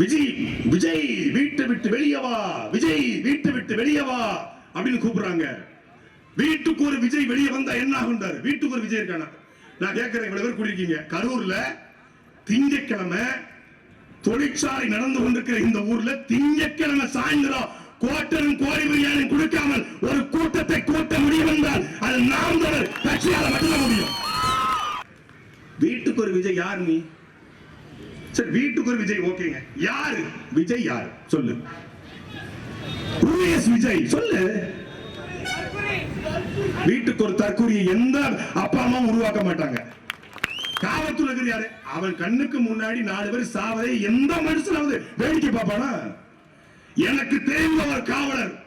விஜய் விஜய் வீட்டை விட்டு வெளியவா விஜய் வீட்டை விட்டு வெளியே வா அப்படின்னு கூப்பிடுறாங்க. வீட்டுக்கு ஒரு விஜய் வெளியே வந்தா என்ன ஆகுன்றாரு வீட்டுக்கு ஒரு விஜய் இருக்கானா? நான் கேட்கிறேன் இவ்வளவு பேர் கூட்டிருக்கீங்க கரூர்ல திங்கட்கிழமை தொழிற்சாலை நடந்து கொண்டிருக்கிற இந்த ஊர்ல திங்கட்கிழமை சாயந்தரம் கோட்டரும் கோழி பிரியாணி கொடுக்காமல் ஒரு கூட்டத்தை கூட்ட முடியும் என்றால் அது நாம் தொடர் கட்சியால மட்டும்தான் முடியும். வீட்டுக்கு ஒரு விஜய் யார் நீ? சரி வீட்டுக்கு ஒரு விஜய் ஓகேங்க. யாரு? விஜய் யாரு? சொல்லு. விஜய் சொல்லு. வீட்டுக்கு ஒரு தற்கொலையை எந்த அப்பா அம்மா உருவாக்க மாட்டாங்க. காவல்துறை இருக்கிற யாரு? அவன் கண்ணுக்கு முன்னாடி நாலு பேர் சாவதை எந்த மனுஷனாவது வேடிக்கை பார்ப்பானா? எனக்கு தெரிந்த ஒரு காவலர்.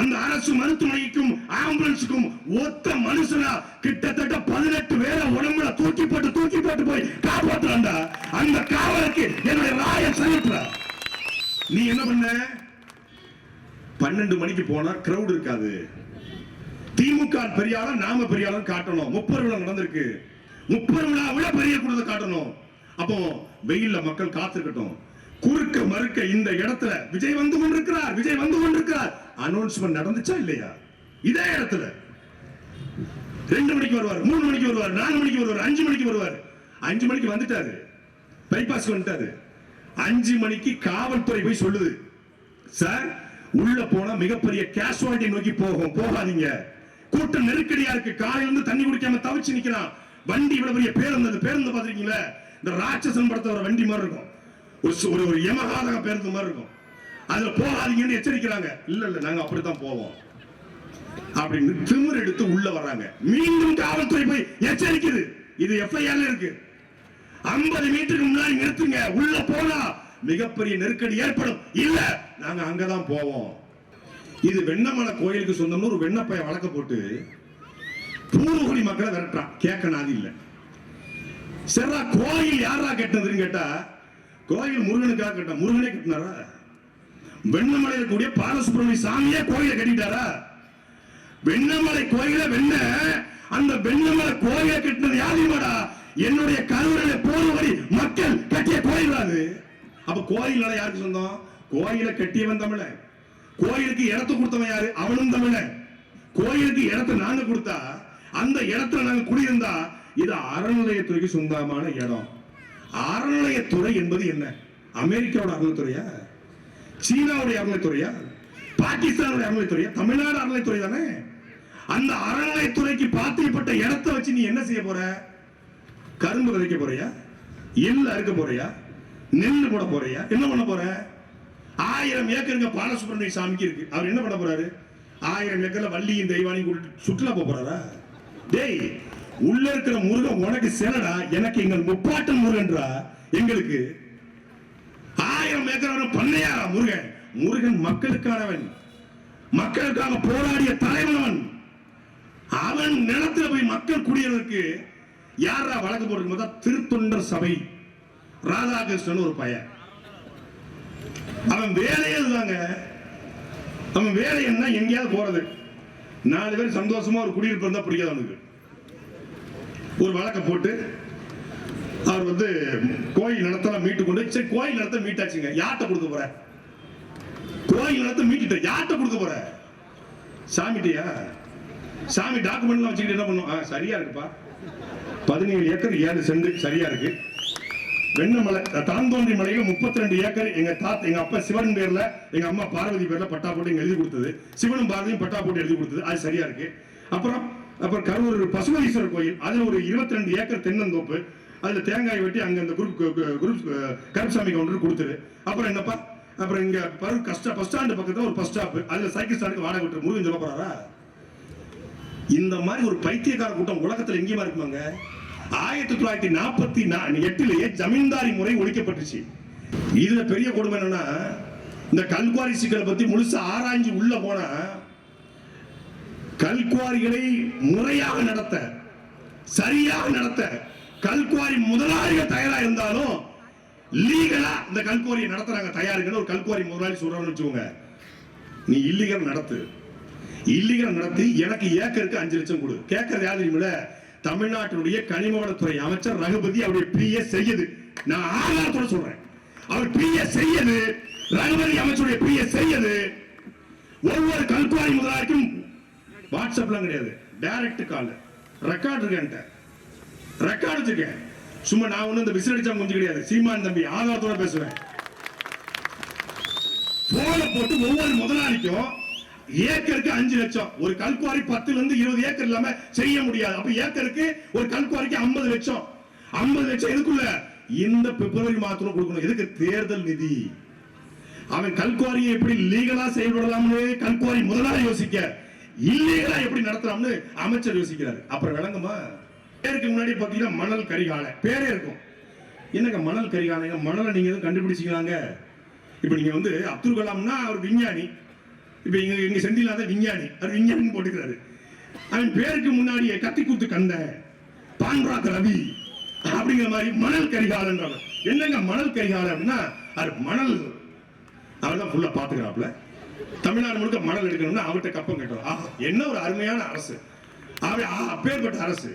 அந்த அரசு மருத்துவமனைக்கும் ஆம்புலன்ஸுக்கும் ஒத்த மனுஷனா கிட்டத்தட்ட பதினெட்டு பேரை உடம்புல தூக்கி போட்டு தூக்கி போட்டு போய் காப்பாத்துறான்டா. அந்த காவலருக்கு என்னுடைய ராய செலுத்துற நீ என்ன பண்ண? பன்னெண்டு மணிக்கு போனா கிரௌட் இருக்காது. திமுக பெரியாலும் நாம பெரியாலும் காட்டணும். முப்பது விழா நடந்திருக்கு. முப்பது விழா விட பெரிய கூட்டத்தை காட்டணும். அப்போ வெயில்ல மக்கள் காத்திருக்கட்டும். குறுக்க மறுக்க இந்த இடத்துல விஜய் வந்து கொண்டிருக்கிறார் விஜய் வந்து கொண்டிருக்கிறார். அனௌன்ஸ்மெண்ட் நடந்துச்சா இல்லையா? இதே இடத்துல. ரெண்டு மணிக்கு வருவார் மூணு மணிக்கு வருவார் நாலு மணிக்கு வருவார் அஞ்சு மணிக்கு வருவார். அஞ்சு மணிக்கு வந்துட்டாரு. பைபாஸ் வந்துட்டாரு. அஞ்சு மணிக்கு காவல்துறை போய் சொல்லுது. சார் உள்ள போனா மிகப்பெரிய கேஷுவாலிட்டி நோக்கி போகும் போகாதீங்க. கூட்டம் நெருக்கடியா இருக்கு. காலையில இருந்து தண்ணி குடிக்காம தவிச்சு நிக்கிறான். வண்டி இவ்வளவு பெரிய பேருந்து அந்த பேருந்து பாத்திருக்கீங்களா இந்த ராட்சசன் படத்தை வர வண்டி மாதிரி இருக்கும். ஒரு சு- ஒரு ஒரு யமகாதக பேருந்து மாதிரி இருக்கும். அதுல போகாதீங்கன்னு எச்சரிக்கிறாங்க. இல்ல இல்ல நாங்க அப்படித்தான் போவோம். அப்படின்னு திமிர் எடுத்து உள்ள வர்றாங்க. மீண்டும் காவல்துறை போய் எச்சரிக்குது. இது எஃப்ஐஆர்ல இருக்கு. 50 மீட்டருக்கு முன்னாடி நிறுத்துங்க. உள்ள போனா மிகப்பெரிய நெருக்கடி ஏற்படும். இல்ல நாங்க அங்கதான் போவோம். இது வெண்ணமலை கோயிலுக்கு சொந்தம்னு ஒரு வெண்ணப்பைய வழக்க போட்டு பூர்வகுடி மக்களை விரட்டுறான். கேட்க நாதி இல்லை. சரிடா கோயில் யாரா கெட்டதுன்னு கேட்டா கோயில் முருகனுக்காக கட்ட முருகனே கட்டினாரா? வெண்ணமலையில் கூடிய பாலசுப்ரமணிய சாமியே கோயிலை கட்டிட்டாரா? வெண்ணமலை கோயில வெண்ண அந்த வெண்ணமலை கோயிலை கட்டினது யாரையுமாடா என்னுடைய கருவறையில போர்வழி மக்கள் கட்டிய கோயில் அது? அப்ப கோயில் யாருக்கு சொந்தம்? கோயிலை கட்டியவன் தமிழ. கோயிலுக்கு இடத்தை கொடுத்தவன் யாரு? அவனும் தமிழ. கோயிலுக்கு இடத்தை நாங்க கொடுத்தா அந்த இடத்துல நாங்க குடியிருந்தா இது அறநிலையத்துறைக்கு சொந்தமான இடம். அறநிலையத்துறை என்பது என்ன? அமெரிக்காவோட அறநிலையத்துறையா சீனாவுடைய அறநிலைத்துறையா பாகிஸ்தானுடைய அறநிலைத்துறையா தமிழ்நாடு அறநிலைத்துறை தானே? அந்த அறநிலைத்துறைக்கு பாத்திரப்பட்ட இடத்தை வச்சு நீ என்ன செய்ய போற? கரும்பு விதைக்க போறியா? எள்ளு அறுக்க போறியா? நெல் போட போறியா? என்ன பண்ண போற? ஆயிரம் ஏக்கருங்க பாலசுப்ரமணிய சாமிக்கு இருக்கு. அவர் என்ன பண்ண போறாரு? ஆயிரம் ஏக்கர்ல வள்ளியும் தெய்வானையும் கூட்டிட்டு சுற்றுலா போக போறாரா? டேய் உள்ள இருக்கிற முருகன் உனக்கு சேலடா எனக்கு எங்கள் முப்பாட்டன் முருகன்றா? எங்களுக்கு ஆயிரம் ஏக்கர் பண்ணையாரா முருகன்? முருகன் மக்களுக்கானவன். மக்களுக்காக போராடிய தலைவன் அவன் நிலத்தில் போய் மக்கள் குடியதற்கு யாரா வழக்கு போட்டு திருத்தொண்டர் சபை. ராதாகிருஷ்ணன் ஒரு பையன். அவன் வேலையே தாங்க அவன் வேலை என்ன? எங்கேயாவது போறது. நாலு பேர் சந்தோஷமா ஒரு குடியிருப்பு இருந்தா பிடிக்காது அவனுக்கு. ஒரு வழக்கை போட்டு அவர் வந்து கோயில் நிலத்தெல்லாம் மீட்டு கொண்டு சரி கோயில் நிலத்தை மீட்டாச்சுங்க. யார்கிட்ட கொடுக்க போற? கோயில் நிலத்தை மீட்டுட்ட யார்கிட்ட கொடுக்க போற? சாமிட்டியா சாமி டாக்குமெண்ட்லாம் வச்சுக்கிட்டு என்ன பண்ணுவோம் சரியா இருக்குப்பா. பதினேழு ஏக்கர் ஏழு சென்று சரியா இருக்கு. வெண்ணமலை தாந்தோன்றி மலையில முப்பத்தி ரெண்டு ஏக்கர். எங்க தாத்தா எங்க அப்பா சிவன் பேர்ல எங்க அம்மா பார்வதி பேர்ல பட்டா போட்டு எழுதி கொடுத்தது. சிவனும் பார்வதியும் பட்டா போட்டு எழுதி கொடுத்தது. அது சரியா இருக்கு. அப்புறம் அப்புறம் கரூர் பசுமதீஸ்வரர் கோயில் அதில் ஒரு இருபத்தி ரெண்டு ஏக்கர் தென்னந்தோப்பு அதுல தேங்காய் வெட்டி அங்க அந்த குரூப் குரூப் கருப்சாமி கவுண்டர் கொடுத்துரு. அப்புறம் என்னப்பா? அப்புறம் இங்க பரு கஷ்ட பஸ் ஸ்டாண்டு பக்கத்துல ஒரு பஸ் ஸ்டாப் அதுல சைக்கிள் ஸ்டாண்டுக்கு வாடகை விட்டு முருகன் சொல்ல போறாரா? இந்த மாதிரி ஒரு பைத்தியக்கார கூட்டம் உலகத்துல எங்கேயுமா இருக்குமாங்க? ஆயிரத்தி தொள்ளாயிரத்தி நாற்பத்தி எட்டுலயே ஜமீன்தாரி முறை ஒழிக்கப்பட்டுச்சு. இதுல பெரிய கொடுமை என்னன்னா இந்த கல்குவாரி சிக்கலை பத்தி முழுசா ஆராய்ஞ்சு உள்ள போனா கல்குவாரிகளை முறையாக நடத்த சரியாக நடத்த கல்குவாரி முதலாளிகள் தயாரா இருந்தாலும் லீகலா இந்த கல்குவாரியை நடத்துறாங்க தயாருங்கன்னு ஒரு கல்குவாரி முதலாளி சொல்றான்னு வச்சுக்கோங்க. நீ இல்லீகல் நடத்து. இல்லீகல் நடத்தி எனக்கு ஏக்கருக்கு அஞ்சு லட்சம் கொடு. கேட்கறது யாரு தெரியுமில தமிழ்நாட்டினுடைய கனிமவளத்துறை அமைச்சர் ரகுபதி அவருடைய பிஏ செய்யுது. நான் ஆதாரத்தோட சொல்றேன். அவர் பிரிய செய்யது ரகுபதி அமைச்சருடைய பிரிய செய்யது. ஒவ்வொரு கல்குவாரி முதலாளிக்கும் வாட்ஸ்அப்லாம் கிடையாது. டைரக்ட் கால் ரெக்கார்ட் இருக்கேன்ட்ட என்கிட்ட. ரெக்கார்ட் வச்சிருக்கேன் சும்மா நான் ஒன்றும் இந்த விசிலடிச்சா கொஞ்சம் கிடையாது. சீமான் தம்பி ஆதாரத்தோட பேசுவேன். போன போட்டு ஒவ்வொரு முதலாளிக்கும் ஏக்கருக்கு அஞ்சு லட்சம். ஒரு கல்குவாரி பத்துல இருந்து இருபது ஏக்கர் இல்லாம செய்ய முடியாது. அப்ப ஏக்கருக்கு ஒரு கல்குவாரிக்கு ஐம்பது லட்சம். ஐம்பது லட்சம் எதுக்குள்ள? இந்த பிப்ரவரி மாதத்துல கொடுக்கணும். எதுக்கு? தேர்தல் நிதி. அவன் கல்குவாரியை எப்படி லீகலா செயல்படலாம்னு கல்குவாரி முதலாளி யோசிக்க. இல்லீகலா எப்படி நடத்தலாம்னு அமைச்சர் யோசிக்கிறாரு. அப்புறம் விளங்குமா? பேருக்கு முன்னாடி பாத்தீங்கன்னா மணல் கரிகாலை. பேரே இருக்கும். என்னங்க மணல் கரிகாலைங்க? மணலை நீங்க எதுவும் கண்டுபிடிச்சிக்கலாங்க? இப்ப நீங்க வந்து அப்துல் கலாம்னா அவர் விஞ்ஞானி. இப்ப இங்க எங்க செந்திலாத விஞ்ஞானி. அவர் விஞ்ஞானின்னு போட்டுக்கிறாரு. அவன் பேருக்கு முன்னாடியே கத்தி கூத்து கண்ட பான்ராக் ரவி அப்படிங்கிற மாதிரி மணல் கரிகாலன்றவன். என்னங்க மணல் கரிகாலன் அப்படின்னா? அது மணல். அவர் தான் ஃபுல்லா பாத்துக்கிறாப்ல தமிழ்நாடு முழுக்க மணல் எடுக்கணும்னா அவர்கிட்ட கப்பம் கட்டுறோம் ஆஹா, என்ன ஒரு அருமையான அரசு. அவர் அப்பேற்பட்ட அரசு.